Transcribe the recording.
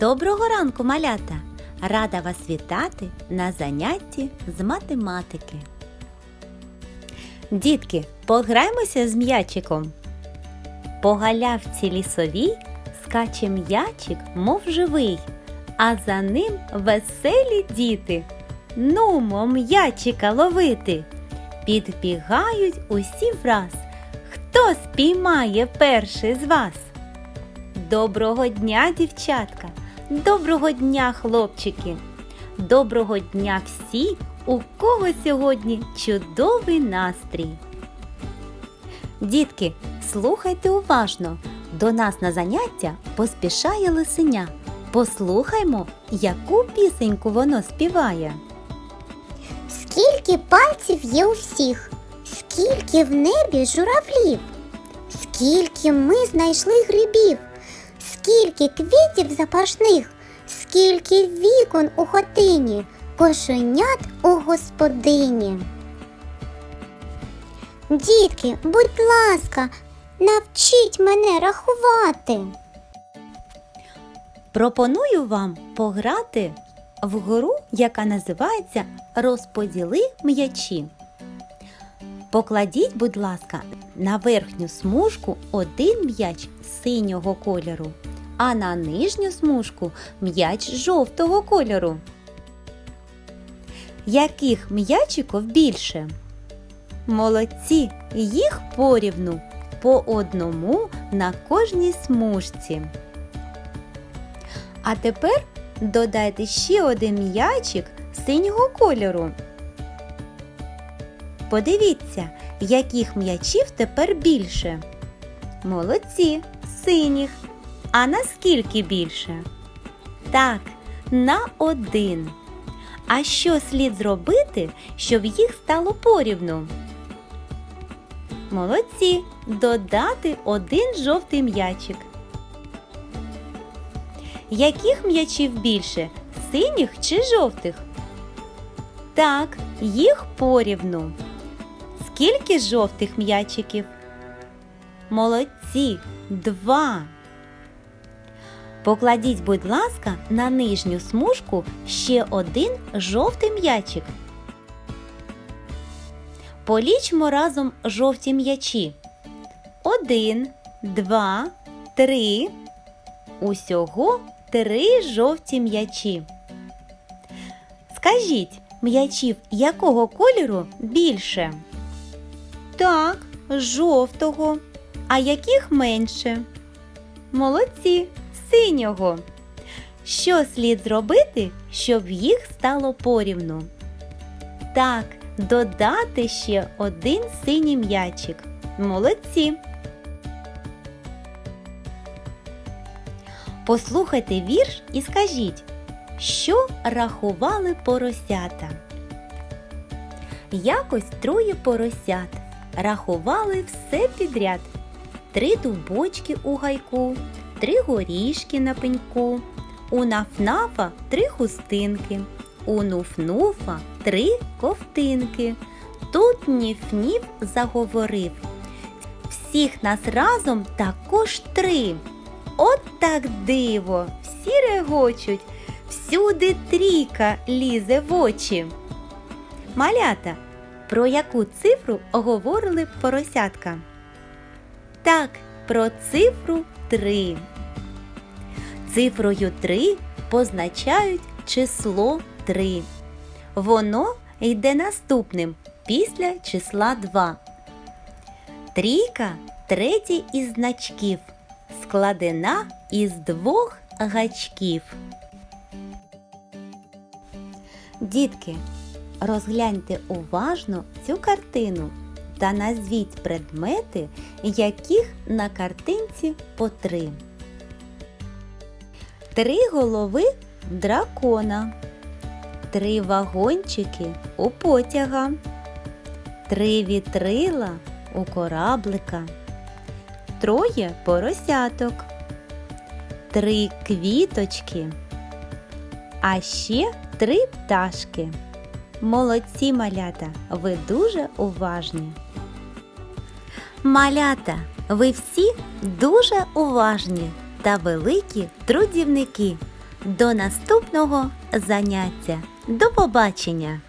Доброго ранку, малята! Рада вас вітати на занятті з математики. Дітки, пограймося з м'ячиком. По галявці лісовій скаче м'ячик, мов живий, а за ним веселі діти. Нумо м'ячика ловити. Підбігають усі враз. Хто спіймає перший з вас? Доброго дня, дівчатка! Доброго дня, хлопчики! Доброго дня всі, у кого сьогодні чудовий настрій! Дітки, слухайте уважно. До нас на заняття поспішає лисеня. Послухаймо, яку пісеньку воно співає. Скільки пальців є у всіх, скільки в небі журавлів, скільки ми знайшли грибів, скільки квітів запашних, скільки вікон у хотині, кошенят у господині. Дітки, будь ласка, навчіть мене рахувати. Пропоную вам пограти в гру, яка називається Розподіли м'ячі. Покладіть, будь ласка, на верхню смужку один м'яч синього кольору, а на нижню смужку м'яч жовтого кольору. Яких м'ячиків більше? Молодці, їх порівну по одному на кожній смужці. А тепер додайте ще один м'ячик синього кольору. Подивіться, яких м'ячів тепер більше. Молодці, синіх. А наскільки більше? Так, на один. А що слід зробити, щоб їх стало порівну? Молодці, додати один жовтий м'ячик. Яких м'ячів більше? Синіх чи жовтих? Так, їх порівну. Скільки жовтих м'ячиків? Молодці, два. Покладіть, будь ласка, на нижню смужку ще один жовтий м'ячик. Полічмо разом жовті м'ячі. Один, два, три. Усього три жовті м'ячі. Скажіть, м'ячів якого кольору більше? Так, жовтого. А яких менше? Молодці, синього. Що слід зробити, щоб їх стало порівну? Так, додати ще один синій м'ячик. Молодці. Послухайте вірш і скажіть, що рахували поросята. Якось троє поросят рахували все підряд. Три дубочки у гайку, три горішки на пеньку, у нафнафа три хустинки, у нуфнуфа три ковтинки. Тут ніф-ніф заговорив. Всіх нас разом також три. От так диво, всі регочуть, всюди трійка лізе в очі. Малята, про яку цифру говорили поросятка? Так, про цифру 3. Цифрою 3 позначають число 3. Воно йде наступним після числа 2. Трійка третій із значків складена із двох гачків. Дітки, розгляньте уважно цю картину та назвіть предмети, яких на картинці по три. Три голови дракона, три вагончики у потяга, три вітрила у кораблика троє поросяток, три квіточки, а ще три пташки. Молодці малята, ви дуже уважні. Малята, ви всі дуже уважні та великі трудівники. До наступного заняття. До побачення!